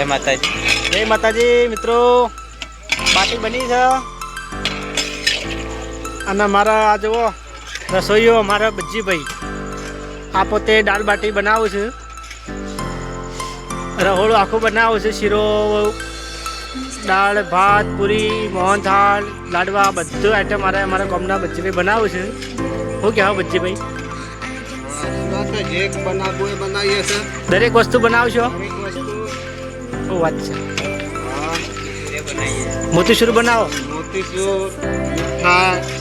જય માતાજી જય માતાજી મિત્રો બાટી બની છે અને મારા આ જુઓ રસોઈઓ મારા બಜ್જીભાઈ આ પોતે દાળ બાટી બનાવું છું રહોળું આખું બનાવું છું શીરો દાળ ભાત પૂરી મોહનથાળ લાડવા બધું આઈટમ મારે મારા ગામના બચ્ચીભાઈ બનાવું છે શું કહેવા બચ્ચીભાઈ દરેક વસ્તુ બનાવશો દરેક વસ્તુ ઓ વાત છે હા, મોતીસૂર બનાવો. મોતીચૂર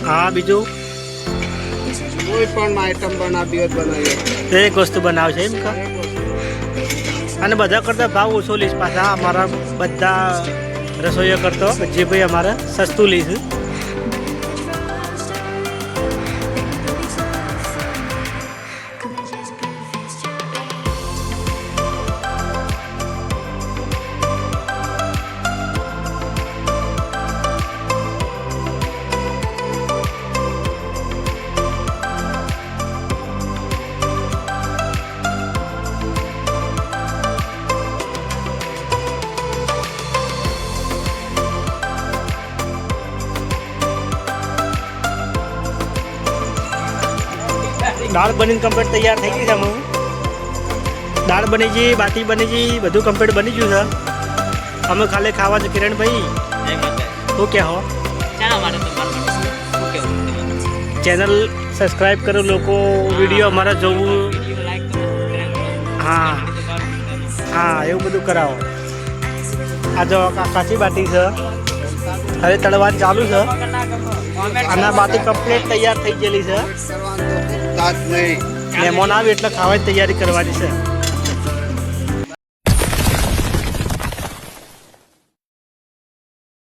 હા બીજું? કોઈ પણ આઈટમ બનાવી હોય એક બનાવીએ. દરેક વસ્તુ બનાવશે એમ કા? અને બધા કરતાં ભાવ ઓછો લઈશ પાછા. અમારા બધા રસોઈઓ કરતો જે ભાઈ અમારે સસ્તું લઈશ. દાળ બનીને કમ્પ્લીટ તૈયાર થઈ ગઈ છે હું દાળ બની ગઈ બાટી બની ગઈ બધું કમ્પ્લીટ બની ગયું છે. અમે ખાલી ખાવા છે કિરણભાઈ. શું કહો તમારું ચેનલ સબસ્ક્રાઈબ કરો લોકો વીડિયો અમારા જોવું. હા. હા એવું બધું કરાવો. આ જો કાચી બાટી છે. હવે તળવાની ચાલુ છે. અને બાટી કમ્પ્લીટ તૈયાર થઈ ગયેલી છે. તાજ નહીં. મહેમાન ખાવાની તૈયારી કરવાની છે.